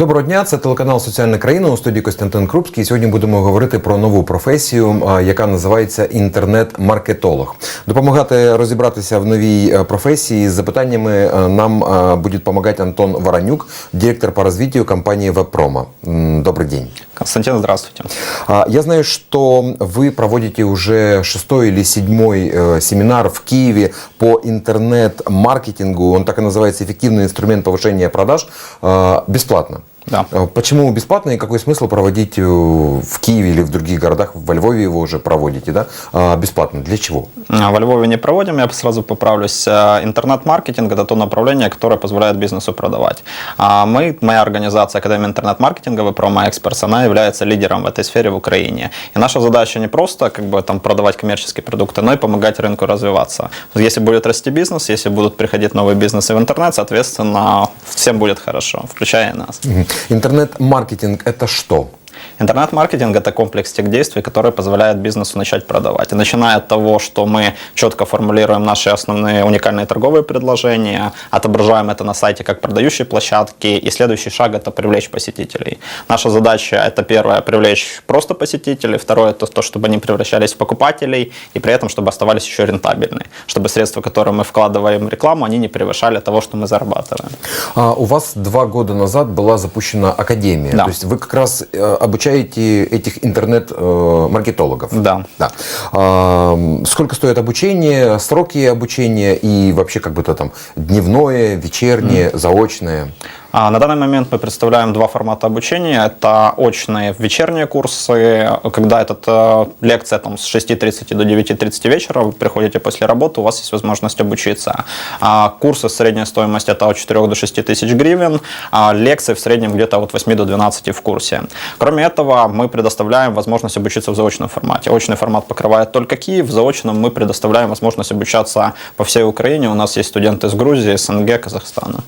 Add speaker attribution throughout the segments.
Speaker 1: Доброго дня, це телеканал Соціальна країна у студії Костянтин Крупський. Сьогодні будемо говорити про нову професію, а, яка називається інтернет-маркетолог. Допомагати розібратися в новій е, професії з запитаннями е, нам е, буде допомагати Антон Воронюк, директор по развитию компании Вебпрома. М, Добрый день.
Speaker 2: Константин, здравствуйте.
Speaker 1: А, Я знаю, что вы проводите уже шестой или седьмой э, семинар в Киеве по интернет-маркетингу. Он так и называется «Эффективный инструмент повышения продаж» э, бесплатно.
Speaker 2: Да.
Speaker 1: Э, Почему бесплатно и какой смысл проводить э, в Киеве или в других городах, во Львове его уже проводите, да? А, Бесплатно. Для чего?
Speaker 2: А, Во Львове не проводим, я сразу поправлюсь. А, Интернет-маркетинг – это то направление, которое позволяет бизнесу продавать. А мы, моя организация Академия интернет-маркетинга, Випрома Experts, она является лидером в этой сфере в Украине. И наша задача не просто как бы, там, продавать коммерческие продукты, но и помогать рынку развиваться. Если будет расти бизнес, если будут приходить новые бизнесы в интернет, соответственно, всем будет хорошо, включая и нас.
Speaker 1: Интернет-маркетинг – это что?
Speaker 2: Интернет-маркетинг – это комплекс тех действий, которые позволяют бизнесу начать продавать. И начиная от того, что мы четко формулируем наши основные уникальные торговые предложения, отображаем это на сайте как продающие площадки, и следующий шаг – это привлечь посетителей. Наша задача – это первое – привлечь просто посетителей, второе – это то, чтобы они превращались в покупателей, и при этом, чтобы оставались еще рентабельны, чтобы средства, которые мы вкладываем в рекламу, они не превышали того, что мы зарабатываем.
Speaker 1: А у вас два года назад была запущена академия.
Speaker 2: Да.
Speaker 1: То есть вы как раз э, обучаете этих интернет-маркетологов.
Speaker 2: Да.
Speaker 1: Да. А, Сколько стоит обучение, сроки обучения и вообще как бы то там дневное, вечернее, заочное?
Speaker 2: А, На данный момент мы представляем два формата обучения. Это очные вечерние курсы, когда эта э, лекция там, с 6.30 до 9.30 вечера, вы приходите после работы, у вас есть возможность обучиться. А Курсы средняя стоимость это от 4 до 6 тысяч гривен, а лекции в среднем где-то от 8 до 12 в курсе. Кроме этого, мы предоставляем возможность обучиться в заочном формате. Очный формат покрывает только Киев, в заочном мы предоставляем возможность обучаться по всей Украине. У нас есть студенты из Грузии, СНГ, Казахстана.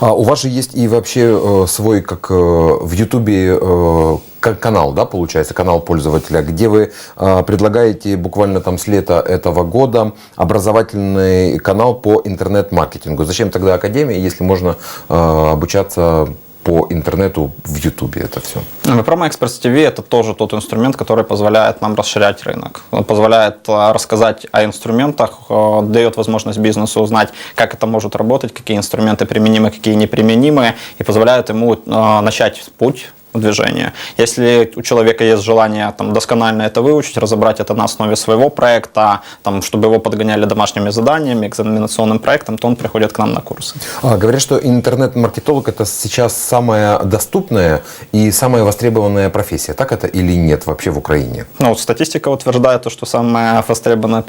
Speaker 1: А у вас же есть и вообще э, свой, как э, в Ютубе, э, канал, да, получается, канал пользователя, где вы э, предлагаете буквально там с лета этого года образовательный канал по интернет-маркетингу. Зачем тогда Академия, если можно э, обучаться по интернету в Ютубе это все?
Speaker 2: Promo Experts TV это тоже тот инструмент, который позволяет нам расширять рынок. Он позволяет э, рассказать о инструментах, э, дает возможность бизнесу узнать, как это может работать, какие инструменты применимы, какие неприменимы, и позволяет ему э, начать путь движения. Если у человека есть желание там, досконально это выучить, разобрать это на основе своего проекта, там, чтобы его подгоняли домашними заданиями, экзаменационным проектом, то он приходит к нам на курсы.
Speaker 1: А, говорят, что интернет-маркетолог это сейчас самая доступная и самая востребованная профессия. Так это или нет вообще в Украине?
Speaker 2: Ну, вот статистика утверждает то, что самая востребованная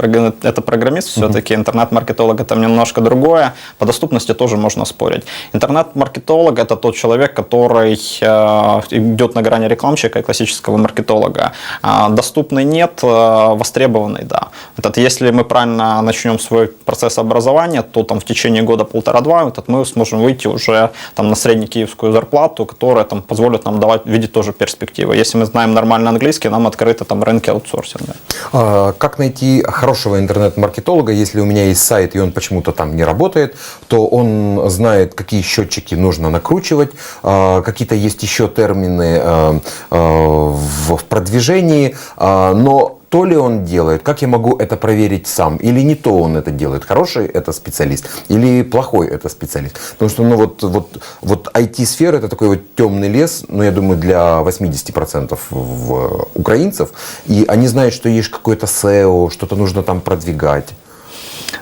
Speaker 2: это программист. Все-таки интернет-маркетолог это немножко другое. По доступности тоже можно спорить. Интернет-маркетолог это тот человек, который э, идет на грани рекламщика и классического маркетолога. А, доступный нет, э, востребованный да. Этот, если мы правильно начнем свой процесс образования, то там в течение года полтора-два этот, мы сможем выйти уже там, на среднекиевскую зарплату, которая там, позволит нам давать, видеть тоже перспективы. Если мы знаем нормально английский, нам открыты там рынки аутсорсинга.
Speaker 1: А, Как найти хорошего интернет-маркетолога, если у меня есть сайт и он почему-то там не работает, то он знает, какие счетчики нужно накручивать, а, какие-то есть еще термины а, а, в в продвижении, а, но то ли он делает, как я могу это проверить сам, или не то он это делает, хороший это специалист или плохой это специалист. Потому что ну, вот, вот, вот IT-сфера это такой вот темный лес, ну я думаю, для 80% в- украинцев, и они знают, что есть какое-то SEO, что-то нужно там продвигать.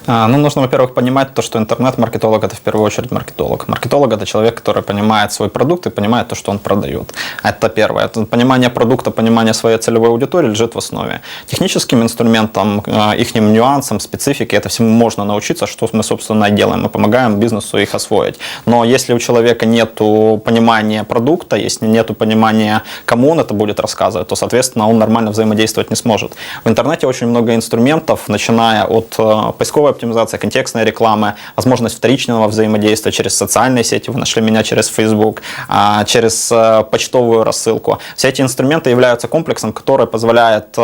Speaker 2: А, Ну, нужно, во-первых, понимать то, что интернет-маркетолог это в первую очередь маркетолог. Маркетолог это человек, который понимает свой продукт и понимает то, что он продает. Это первое. Это понимание продукта, понимание своей целевой аудитории лежит в основе. Техническим инструментам, их нюансам, специфике, это всему можно научиться, что мы, собственно, и делаем. Мы помогаем бизнесу их освоить. Но если у человека нет понимания продукта, если нет понимания, кому он это будет рассказывать, то, соответственно, он нормально взаимодействовать не сможет. В интернете очень много инструментов, начиная от э, поисковой оптимизации, контекстной рекламы, возможность вторичного взаимодействия через социальные сети. Вы нашли меня через Facebook, а, через э, почтовую рассылку. Все эти инструменты являются комплексом, который позволяет э,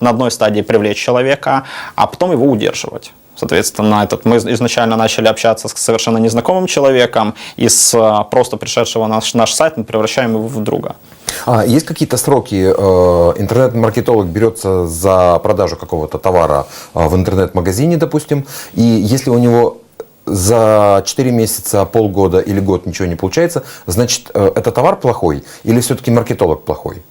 Speaker 2: на одной стадии привлечь человека, а потом его удерживать. Соответственно, этот, мы изначально начали общаться с совершенно незнакомым человеком, и с а, просто пришедшего на наш, наш сайт мы превращаем его в друга.
Speaker 1: А есть какие-то сроки? Э, Интернет-маркетолог берется за продажу какого-то товара э, в интернет-магазине, допустим, и если у него за 4 месяца, полгода или год ничего не получается, значит, э, это товар плохой или все-таки маркетолог плохой?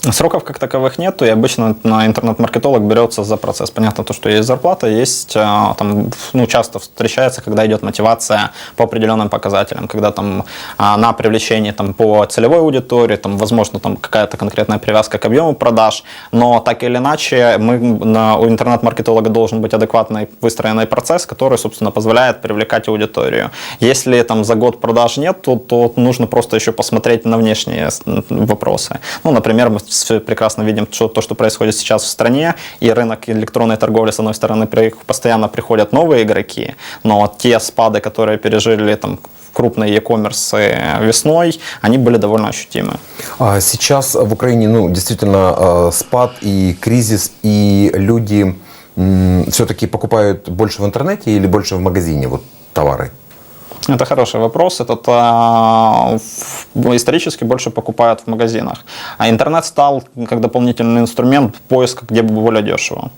Speaker 2: Сроков как таковых нету, и обычно на интернет-маркетолог берется за процесс. Понятно то, что есть зарплата, есть, а, там, ну, часто встречается, когда идет мотивация по определенным показателям, когда там а, на привлечение там, по целевой аудитории, там, возможно, там какая-то конкретная привязка к объему продаж, но так или иначе мы, у интернет-маркетолога должен быть адекватный выстроенный процесс, который, собственно, позволяет привлекать аудиторию. Если там за год продаж нет, то, то нужно просто еще посмотреть на внешние вопросы. Ну, например, мы все прекрасно видим что, то, что происходит сейчас в стране, и рынок электронной торговли, с одной стороны, постоянно приходят новые игроки, но те спады, которые пережили там крупные e-commerce весной, они были довольно ощутимы.
Speaker 1: А сейчас в Украине ну, действительно э, спад и кризис, и люди все-таки покупают больше в интернете или больше в магазине вот, товары?
Speaker 2: Это хороший вопрос. Это а, исторически больше покупают в магазинах. А интернет стал как дополнительный инструмент поиска, где бы более дешево.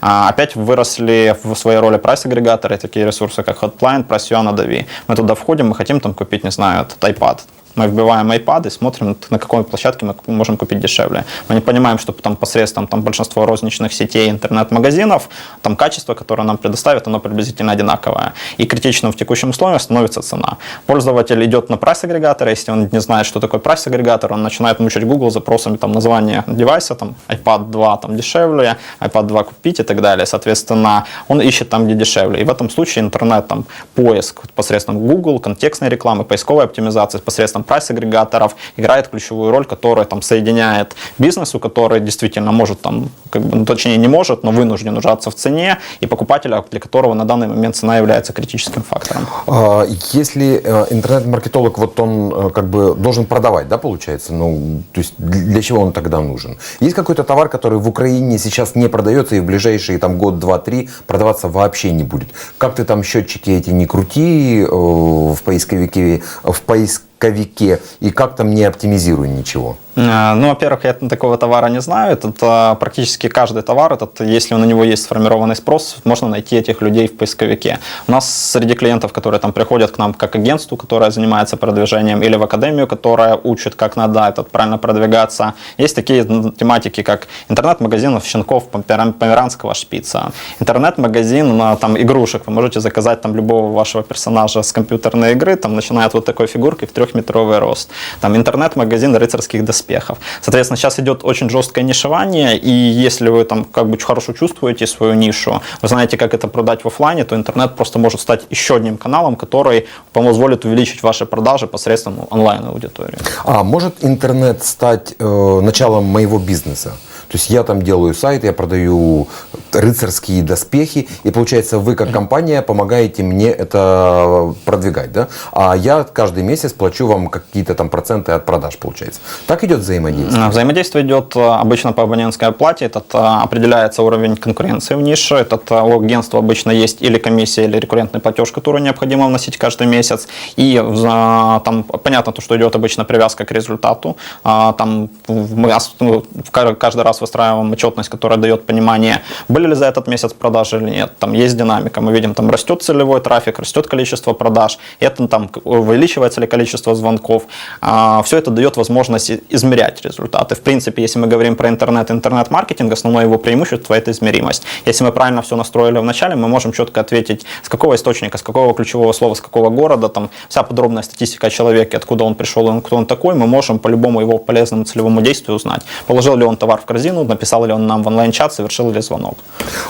Speaker 2: А, опять выросли в своей роли прайс-агрегаторы, такие ресурсы, как Hotline, Priceo, Дави. Мы туда входим, мы хотим там купить, не знаю, этот iPad мы вбиваем iPad и смотрим, на какой площадке мы можем купить дешевле. Мы не понимаем, что там посредством там, большинства розничных сетей, интернет-магазинов, там качество, которое нам предоставят, оно приблизительно одинаковое. И критичным в текущем условии становится цена. Пользователь идет на прайс-агрегатор, если он не знает, что такое прайс-агрегатор, он начинает мучить Google запросами там, названия девайса, там, iPad 2 там, дешевле, iPad 2 купить и так далее. Соответственно, он ищет там, где дешевле. И в этом случае интернет, там, поиск посредством Google, контекстной рекламы, поисковой оптимизации посредством прайс-агрегаторов играет ключевую роль, которая там соединяет бизнесу, который действительно может там, как бы, ну, точнее не может, но вынужден ужаться в цене, и покупателя, для которого на данный момент цена является критическим фактором.
Speaker 1: А, если э, интернет-маркетолог, вот он э, как бы должен продавать, да, получается, ну, то есть для чего он тогда нужен? Есть какой-то товар, который в Украине сейчас не продается и в ближайшие там год, два, три продаваться вообще не будет? Как ты там счетчики эти не крути э, в поисковике, в поиск поисковике и как там не оптимизирую ничего?
Speaker 2: Э, ну, во-первых, я такого товара не знаю. Это практически каждый товар, этот, если на него есть сформированный спрос, можно найти этих людей в поисковике. У нас среди клиентов, которые там приходят к нам как агентству, которое занимается продвижением, или в академию, которая учит, как надо этот правильно продвигаться, есть такие тематики, как интернет-магазин щенков померанского шпица, интернет-магазин там игрушек. Вы можете заказать там любого вашего персонажа с компьютерной игры, там начинает вот такой фигуркой в трехметровый рост. Там интернет-магазин рыцарских доспехов успехов. Соответственно, сейчас идет очень жесткое нишевание, и если вы там как бы хорошо чувствуете свою нишу, вы знаете, как это продать в офлайне, то интернет просто может стать еще одним каналом, который позволит увеличить ваши продажи посредством онлайн-аудитории.
Speaker 1: А может интернет стать э, началом моего бизнеса? То есть я там делаю сайт, я продаю рыцарские доспехи, и получается вы как компания помогаете мне это продвигать, да? А я каждый месяц плачу вам какие-то там проценты от продаж, получается. Так идет взаимодействие?
Speaker 2: Взаимодействие идет э, обычно по абонентской оплате. Этот э, определяется уровень конкуренции в нише. Этот э, у агентства обычно есть или комиссия, или рекуррентный платеж, который необходимо вносить каждый месяц. И там понятно, то, что идет обычно привязка к результату. Там мы каждый раз выстраиваем отчетность, которая дает понимание, были ли за этот месяц продажи или нет. Там есть динамика. Мы видим, там растет целевой трафик, растет количество продаж. Это там увеличивается ли количество звонков. А, Все это дает возможность измерять результаты. В принципе, если мы говорим про интернет, интернет-маркетинг, основное его преимущество – это измеримость. Если мы правильно все настроили вначале, мы можем четко ответить, с какого источника, с какого ключевого слова, с какого города, там вся подробная статистика о человеке, откуда он пришел кто он такой, мы можем по любому его полезному целевому действию узнать. Положил ли он товар в корзину, написал ли он нам в онлайн-чат, совершил ли звонок.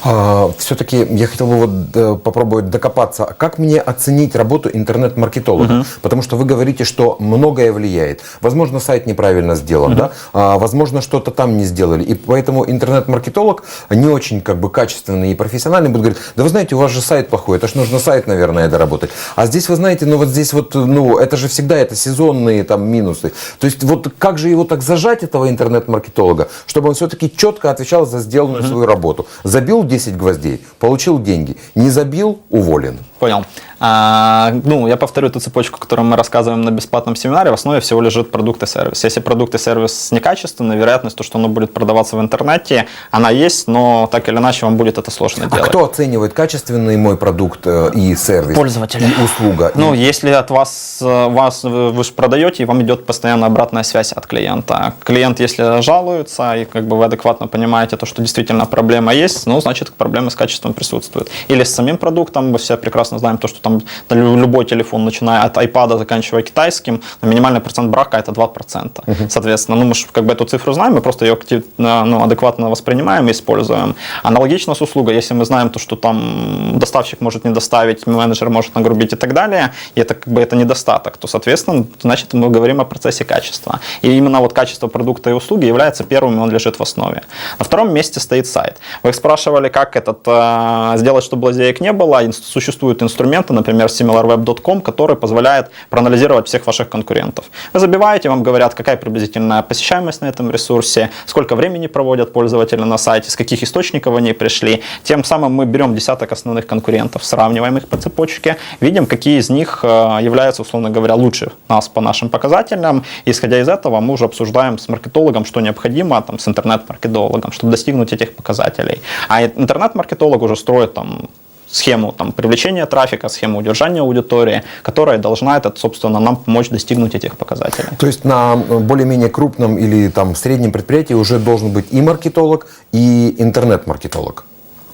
Speaker 1: А, все-таки я хотел бы вот э, попробовать докопаться, как мне оценить работу интернет-маркетолога? Угу. Потому что вы говорите, что многое влияет. Возможно, сайт неправильно сделан, mm-hmm. да, а, возможно, что-то там не сделали. И поэтому интернет-маркетолог не очень как бы качественный и профессиональный будет говорить, да вы знаете, у вас же сайт плохой, это же нужно сайт, наверное, доработать. А здесь, вы знаете, ну вот здесь вот, ну это же всегда это сезонные там минусы. То есть вот как же его так зажать, этого интернет-маркетолога, чтобы он все все-таки четко отвечал за сделанную свою работу. Забил 10 гвоздей, получил деньги. Не забил, уволен.
Speaker 2: Понял. А, ну, я повторю эту цепочку, которую мы рассказываем на бесплатном семинаре. В основе всего лежит продукт и сервис. Если продукт и сервис некачественный, вероятность, то, что оно будет продаваться в интернете, она есть, но так или иначе вам будет это сложно
Speaker 1: А
Speaker 2: делать.
Speaker 1: кто оценивает качественный мой продукт э, и сервис?
Speaker 2: Пользователи.
Speaker 1: И услуга.
Speaker 2: Ну,
Speaker 1: И-
Speaker 2: если от вас, э, вас вы, вы же продаете, и вам идет постоянно обратная связь от клиента. Клиент, если жалуется, и как бы вы адекватно понимаете то, что действительно проблема есть, ну, значит, проблемы с качеством присутствуют. Или с самим продуктом, мы все прекрасно знаем то, что там лю- любой телефон, начиная от iPad, заканчивая китайским, минимальный процент брака это 2%. Соответственно, ну, мы же как бы эту цифру знаем, мы просто ее актив- э, ну, адекватно воспринимаем и используем. Аналогично с услугой, если мы знаем то, что там доставщик может не доставить, менеджер может нагрубить и так далее, и это как бы это недостаток, то, соответственно, значит, мы говорим о процессе качества. И именно вот качество продукта и услуги является первым, и он лежит в основе. На втором месте стоит сайт. Вы спрашивали, как этот, э, сделать, чтобы лазеек не было. Существуют инструменты, например, similarweb.com, который позволяет проанализировать всех ваших конкурентов. Вы забиваете, вам говорят, какая приблизительная посещаемость на этом ресурсе, сколько времени проводят пользователи на сайте, с каких источников они пришли. Тем самым мы берем десяток основных конкурентов, сравниваем их по цепочке, видим, какие из них э, являются, условно говоря, лучше нас по нашим показателям. Исходя из этого, мы уже обсуждаем с маркетологом, что необходимо там, с интернет-маркетологом, чтобы достигнуть этих показателей. А интернет-маркетолог уже строит там схему там, привлечения трафика, схему удержания аудитории, которая должна, это, собственно, нам помочь достигнуть этих показателей.
Speaker 1: То есть на более-менее крупном или там среднем предприятии уже должен быть и маркетолог, и интернет-маркетолог.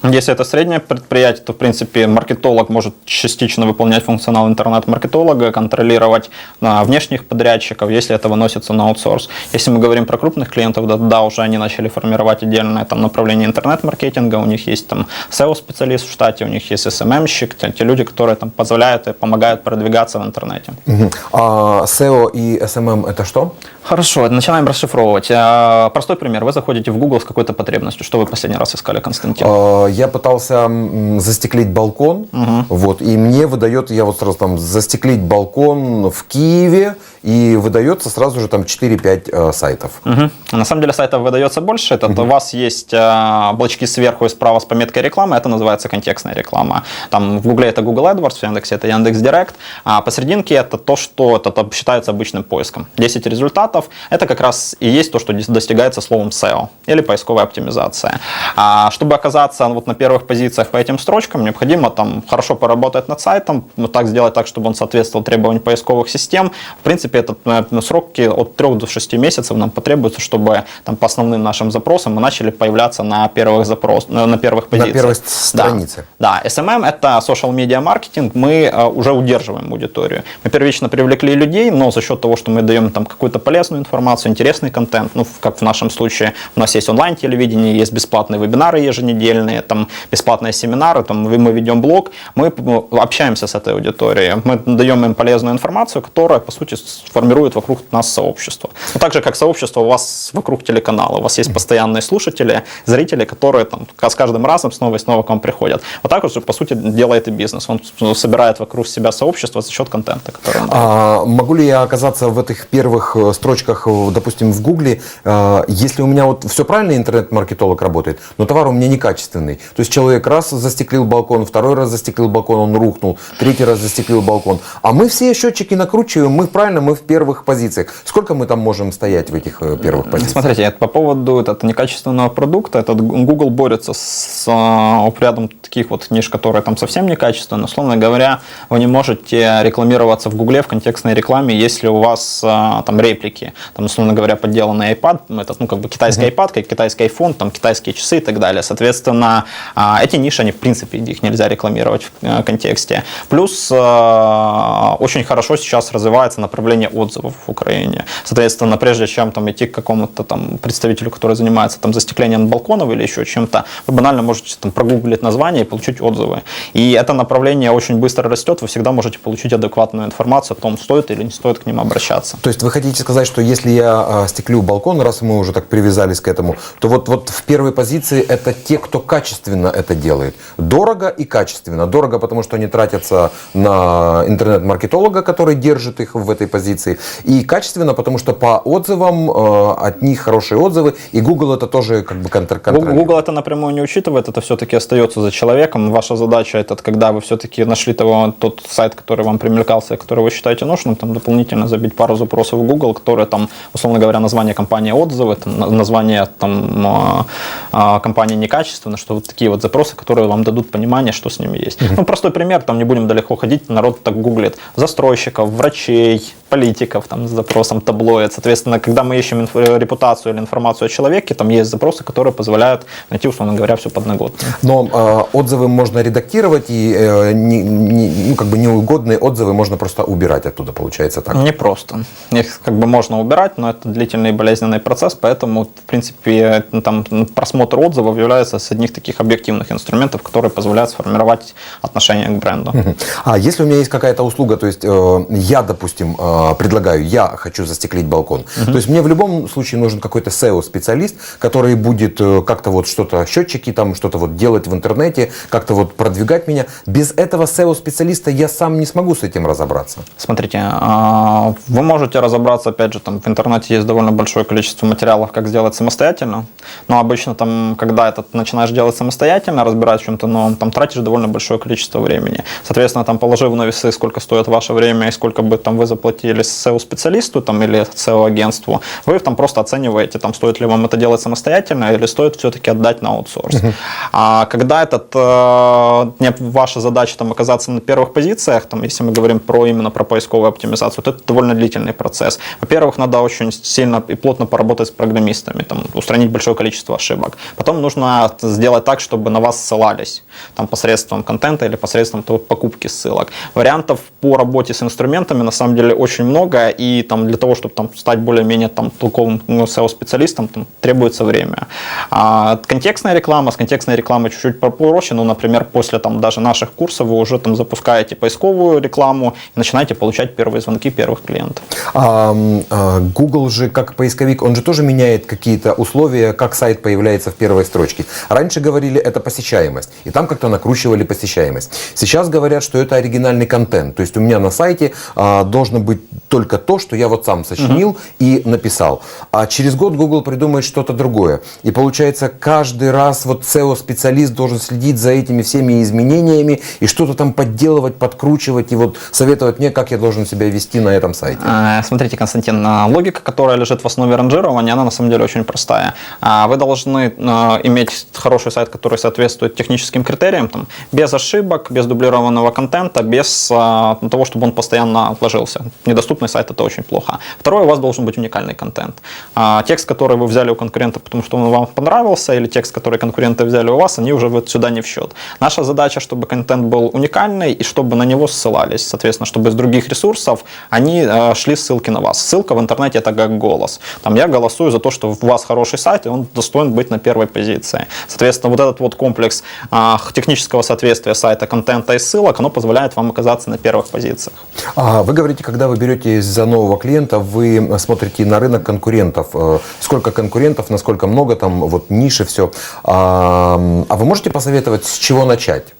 Speaker 2: Если это среднее предприятие, то, в принципе, маркетолог может частично выполнять функционал интернет-маркетолога, контролировать а, внешних подрядчиков, если это выносится на аутсорс. Если мы говорим про крупных клиентов, да, да, уже они начали формировать отдельное там, направление интернет-маркетинга, у них есть там SEO-специалист в штате, у них есть SMM-щик, те, те люди, которые там позволяют и помогают продвигаться в интернете.
Speaker 1: Мгм. А SEO и SMM это что?
Speaker 2: Хорошо, начинаем расшифровывать. А, Простой пример. Вы заходите в Google с какой-то потребностью. Что вы последний раз искали, Константин?
Speaker 1: А, Я пытался застеклить балкон, вот, и мне выдает, я вот сразу там застеклить балкон в Киеве, и выдается сразу же там 4-5 э, сайтов.
Speaker 2: Мгм. На самом деле сайтов выдается больше. Это у вас есть а, облачки сверху и справа с пометкой реклама. Это называется контекстная реклама. Там в Гугле это Google AdWords, в Яндексе это Яндекс Директ. А посерединке это то, что это считается обычным поиском. 10 результатов. Это как раз и есть то, что дос- достигается словом SEO или поисковая оптимизация. А чтобы оказаться вот на первых позициях по этим строчкам, необходимо там хорошо поработать над сайтом, вот так сделать так, чтобы он соответствовал требованиям поисковых систем. В принципе, этот э, сроки от 3 до 6 месяцев нам потребуется, чтобы там по основным нашим запросам мы начали появляться на первых запрос, на на первых
Speaker 1: На
Speaker 2: позициях.
Speaker 1: первой
Speaker 2: Да.
Speaker 1: странице.
Speaker 2: Да, SMM это social media маркетинг, мы э, уже удерживаем аудиторию. Мы первично привлекли людей, но за счет того, что мы даем там какую-то полезную информацию, интересный контент, ну, как в нашем случае, у нас есть онлайн-телевидение, есть бесплатные вебинары еженедельные, там бесплатные семинары, там мы ведем блог, мы ну, общаемся с этой аудиторией, мы даем им полезную информацию, которая, по сути, сформирует вокруг нас сообщество. Ну, так же, как сообщество у вас вокруг телеканала, у вас есть постоянные слушатели, зрители, которые там с каждым разом снова и снова к вам приходят. Вот так вот по сути, делает и бизнес. Он ну, собирает вокруг себя сообщество за счет контента, который он.
Speaker 1: А могу ли я оказаться в этих первых э, строчках, э, допустим, в Гугле, э, если у меня вот все правильно интернет-маркетолог работает, но товар у меня некачественный. То есть человек раз застеклил балкон, второй раз застеклил балкон, он рухнул, третий раз застеклил балкон. А мы все счетчики накручиваем, мы правильно, мы в первых позициях. Сколько мы там можем стоять в этих э, первых позициях?
Speaker 2: Смотрите, это по поводу этот, некачественного продукта, этот Google борется с а, рядом таких вот ниш, которые там совсем некачественные. Условно говоря, вы не можете рекламироваться в Гугле в контекстной рекламе, если у вас там реплики, там, условно говоря, подделанный iPad, это, ну, как бы китайский iPad, как китайский iPhone, там, китайские часы и так далее. Соответственно, а, эти ниши, они, в принципе, их нельзя рекламировать в э, контексте. Плюс а, очень хорошо сейчас развивается направление отзывов в Украине. Соответственно, прежде чем там идти к какому-то там представителю, который занимается там застеклением балконов или еще чем-то, вы банально можете там прогуглить название и получить отзывы. И это направление очень быстро растет, вы всегда можете получить адекватную информацию о том, стоит или не стоит к ним обращаться.
Speaker 1: То есть вы хотите сказать, что что если я а, стеклю балкон, раз мы уже так привязались к этому, то вот, вот в первой позиции это те, кто качественно это делает. Дорого и качественно. Дорого, потому что они тратятся на интернет-маркетолога, который держит их в этой позиции. И качественно, потому что по отзывам э, от них хорошие отзывы. И Google это тоже как бы контр
Speaker 2: Google, Google это напрямую не учитывает, это все-таки остается за человеком. Ваша задача это, когда вы все-таки нашли того, тот сайт, который вам примелькался, который вы считаете нужным, там дополнительно забить пару запросов в Google, которые там, условно говоря, название компании отзывы, там, название там, а, а, компании некачественно, что вот такие вот запросы, которые вам дадут понимание, что с ними есть. Mm-hmm. Ну, простой пример, там не будем далеко ходить, народ так гуглит. Застройщиков, врачей, политиков там, с запросом таблоид. Соответственно, когда мы ищем инф- репутацию или информацию о человеке, там есть запросы, которые позволяют найти, условно говоря, все подноготно.
Speaker 1: Но э, отзывы можно редактировать, и э, не, не, ну, как бы неугодные отзывы можно просто убирать оттуда, получается так?
Speaker 2: Не просто. Их как бы можно убирать, но это длительный и болезненный процесс, поэтому, в принципе, там, просмотр отзывов является с одних таких объективных инструментов, которые позволяют сформировать отношение к бренду.
Speaker 1: А если у меня есть какая-то услуга, то есть э, я, допустим, э, предлагаю, я хочу застеклить балкон, uh-huh. то есть мне в любом случае нужен какой-то SEO-специалист, который будет э, как-то вот что-то, счетчики там, что-то вот делать в интернете, как-то вот продвигать меня. Без этого SEO-специалиста я сам не смогу с этим разобраться.
Speaker 2: Смотрите, а, вы можете разобраться, опять же, там в интернете есть довольно большое количество материалов, как сделать самостоятельно, но обычно там, когда это начинаешь делать самостоятельно, разбирать в чем-то новом, там тратишь довольно большое количество времени. Соответственно, там положив на весы, сколько стоит ваше время и сколько бы там вы заплатили SEO-специалисту там, или SEO-агентству, вы там просто оцениваете, там, стоит ли вам это делать самостоятельно или стоит все-таки отдать на аутсорс. Uh-huh. А когда этот, э, ваша задача там оказаться на первых позициях, там, если мы говорим про именно про поисковую оптимизацию, то это довольно длительный процесс. Во-первых, надо очень сильно и плотно поработать с программистами, там, устранить большое количество ошибок. Потом нужно сделать так, чтобы на вас ссылались там, посредством контента или посредством покупки ссылок. Вариантов по работе с инструментами на самом деле очень много, и там, для того, чтобы там, стать более-менее там, толковым ну, SEO-специалистом, там, требуется время. А, контекстная реклама, с контекстной рекламой чуть-чуть попроще, ну, например, после там, даже наших курсов вы уже там, запускаете поисковую рекламу и начинаете получать первые звонки первых клиентов.
Speaker 1: А, Google же, как поисковик, он же тоже меняет какие-то условия, как сайт появляется в первой строчке. Раньше говорили, это посещаемость, и там как-то накручивали посещаемость. Сейчас говорят, что это оригинальный контент, то есть у меня на сайте а, должно быть только то, что я вот сам сочинил угу. и написал. А через год Google придумает что-то другое. И получается, каждый раз вот SEO-специалист должен следить за этими всеми изменениями и что-то там подделывать, подкручивать и вот советовать мне, как я должен себя вести на этом сайте.
Speaker 2: А, смотрите, Константин, логика, которая лежит в основе ранжирования, она на самом деле очень простая. А, вы должны а, иметь хороший сайт, который соответствует техническим критериям, там, без ошибок, без дублированного контента, без того, чтобы он постоянно ложился. Недоступный сайт это очень плохо. Второе, у вас должен быть уникальный контент. Текст, который вы взяли у конкурента, потому что он вам понравился, или текст, который конкуренты взяли у вас, они уже вот сюда не в счет. Наша задача, чтобы контент был уникальный и чтобы на него ссылались. Соответственно, чтобы из других ресурсов они шли ссылки на вас. Ссылка в интернете это как голос. Там я голосую за то, что у вас хороший сайт, и он достоин быть на первой позиции. Соответственно, вот этот вот комплекс э, технического соответствия сайта, контента и ссылок, оно позволяет вам оказаться на первых позициях.
Speaker 1: А вы говорите, когда вы берете за нового клиента, вы смотрите на рынок конкурентов. Э, сколько конкурентов, насколько много там, вот ниши, все. А, а вы можете посоветовать, с чего начать?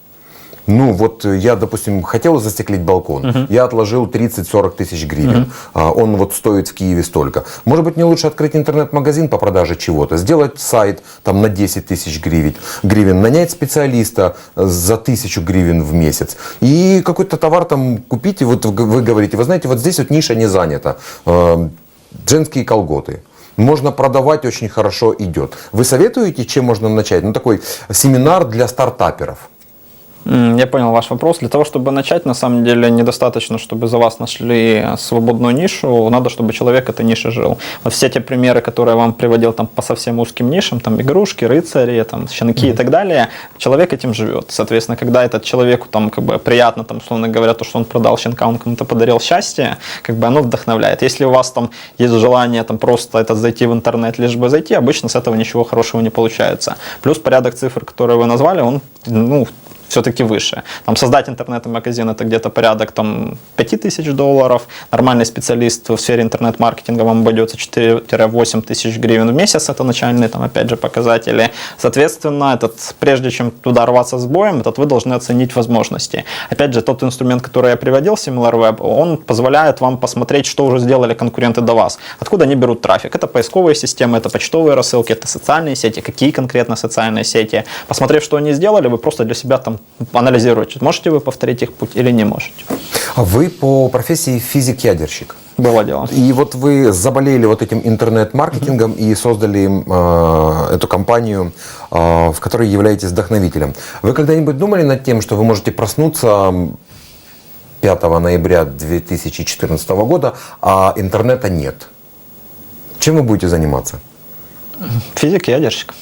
Speaker 1: Ну, вот я, допустим, хотел застеклить балкон. Uh-huh. Я отложил 30-40 тысяч гривен. Uh-huh. Он вот стоит в Киеве столько. Может быть, мне лучше открыть интернет-магазин по продаже чего-то, сделать сайт там на 10 тысяч гривен, гривен, нанять специалиста за тысячу гривен в месяц. И какой-то товар там купить, и вот вы говорите, вы знаете, вот здесь вот ниша не занята. Женские колготы можно продавать очень хорошо идет. Вы советуете, чем можно начать? Ну, такой семинар для стартаперов.
Speaker 2: Я понял ваш вопрос. Для того, чтобы начать, на самом деле, недостаточно, чтобы за вас нашли свободную нишу. Надо, чтобы человек этой нише жил. Вот все те примеры, которые я вам приводил там, по совсем узким нишам, там игрушки, рыцари, там, щенки mm-hmm. и так далее, человек этим живет. Соответственно, когда этот человеку там, как бы, приятно, там, условно говоря, то, что он продал щенка, он кому-то подарил счастье, как бы оно вдохновляет. Если у вас там есть желание там, просто это зайти в интернет, лишь бы зайти, обычно с этого ничего хорошего не получается. Плюс порядок цифр, которые вы назвали, он ну, все-таки выше. Там создать интернет-магазин это где-то порядок там 5000 долларов. Нормальный специалист в сфере интернет-маркетинга вам обойдется 4-8 тысяч гривен в месяц. Это начальные там опять же показатели. Соответственно, этот, прежде чем туда рваться с боем, этот вы должны оценить возможности. Опять же, тот инструмент, который я приводил, SimilarWeb, он позволяет вам посмотреть, что уже сделали конкуренты до вас. Откуда они берут трафик? Это поисковые системы, это почтовые рассылки, это социальные сети. Какие конкретно социальные сети? Посмотрев, что они сделали, вы просто для себя там анализируете, можете вы повторить их путь или не можете.
Speaker 1: А Вы по профессии физик-ядерщик.
Speaker 2: Было дело.
Speaker 1: И вот вы заболели вот этим интернет-маркетингом и создали э, эту компанию, э, в которой являетесь вдохновителем. Вы когда-нибудь думали над тем, что вы можете проснуться 5 ноября 2014 года, а интернета нет? Чем вы будете заниматься?
Speaker 2: Физик, ядерщик.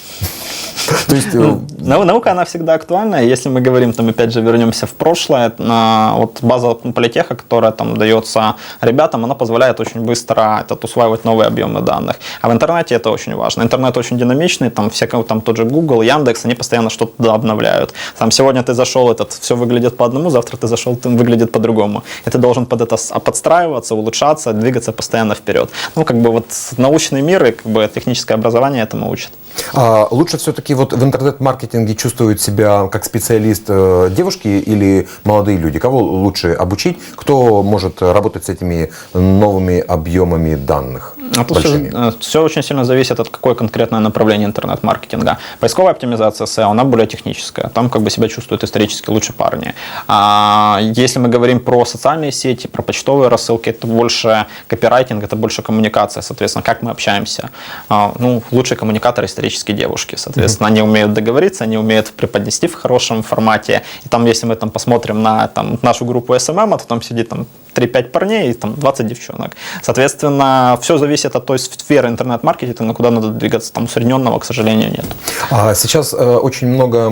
Speaker 1: То есть, э,
Speaker 2: Ну, нау- Наука, она всегда актуальна. Если мы говорим, там, опять же, вернемся в прошлое, на, вот база политеха, которая там дается ребятам, она позволяет очень быстро этот, усваивать новые объемы данных. А в интернете это очень важно. Интернет очень динамичный, там, все, там тот же Google, Яндекс, они постоянно что-то туда обновляют. Там сегодня ты зашел, этот все выглядит по одному, завтра ты зашел, ты выглядит по-другому. И ты должен под это с- подстраиваться, улучшаться, двигаться постоянно вперед. Ну, как бы вот научный мир и как бы техническое образование этому учат.
Speaker 1: А лучше все-таки вот в интернет-маркетинге чувствуют себя как специалист э, девушки или молодые люди? Кого лучше обучить? Кто может работать с этими новыми объемами данных?
Speaker 2: А тут все,
Speaker 1: большими?
Speaker 2: очень сильно зависит от какое конкретное направление интернет-маркетинга. Поисковая оптимизация SEO, она более техническая. Там как бы себя чувствуют исторически лучше парни. А если мы говорим про социальные сети, про почтовые рассылки, это больше копирайтинг, это больше коммуникация, соответственно, как мы общаемся. А, Ну, лучший коммуникатор исторические девушки, соответственно, они умеют договориться, они умеют преподнести в хорошем формате. И там, если мы там посмотрим на там, нашу группу SMM, то там сидит там 3-5 парней и там 20 девчонок. Соответственно, все зависит от той сферы интернет-маркетинга, куда надо двигаться. Там усредненного, к сожалению, нет.
Speaker 1: А Сейчас э, очень много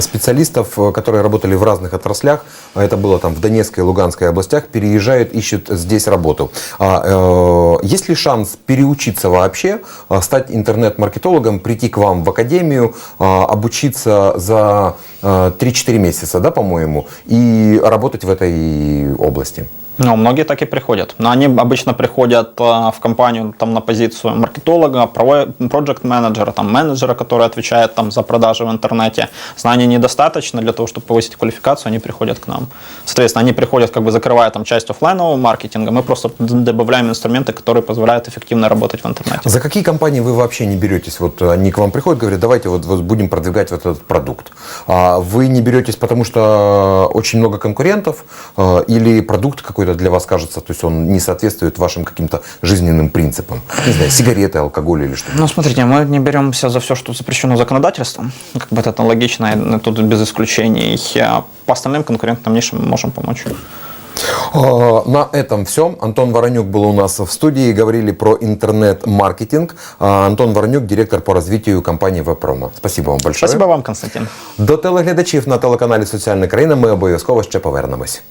Speaker 1: специалистов, э, которые работали в разных отраслях, это было там в Донецкой и Луганской областях, переезжают, ищут здесь работу. А, э, Есть ли шанс переучиться вообще, стать интернет-маркетологом, прийти к вам в академию, обучиться за 3-4 месяца, да, по-моему, и работать в этой области?
Speaker 2: Ну, многие так и приходят. Но они обычно приходят а, в компанию там, на позицию маркетолога, проект менеджера там, менеджера, который отвечает там, за продажи в интернете. Знаний недостаточно для того, чтобы повысить квалификацию, они приходят к нам. Соответственно, они приходят, как бы закрывая там, часть офлайнового маркетинга, мы просто добавляем инструменты, которые позволяют эффективно работать в интернете.
Speaker 1: За какие компании вы вообще не беретесь? Вот они к вам приходят, говорят, давайте вот, вот будем продвигать вот этот продукт. А вы не беретесь, потому что очень много конкурентов а, или продукт какой-то для вас кажется, то есть он не соответствует вашим каким-то жизненным принципам? Не знаю, сигареты, алкоголь или что-то.
Speaker 2: Ну, смотрите, мы не беремся за все, что запрещено законодательством. Как бы это логично, и тут без исключений. А По остальным конкурентным нишам мы можем помочь.
Speaker 1: А, На этом все. Антон Воронюк был у нас в студии. Говорили про интернет-маркетинг. Антон Воронюк, директор по развитию компанії Вепрома. Спасибо вам большое.
Speaker 2: Спасибо вам, Константин.
Speaker 1: До телеглядачів на телеканалі Соціальна країна ми обов'язково ще повернемось.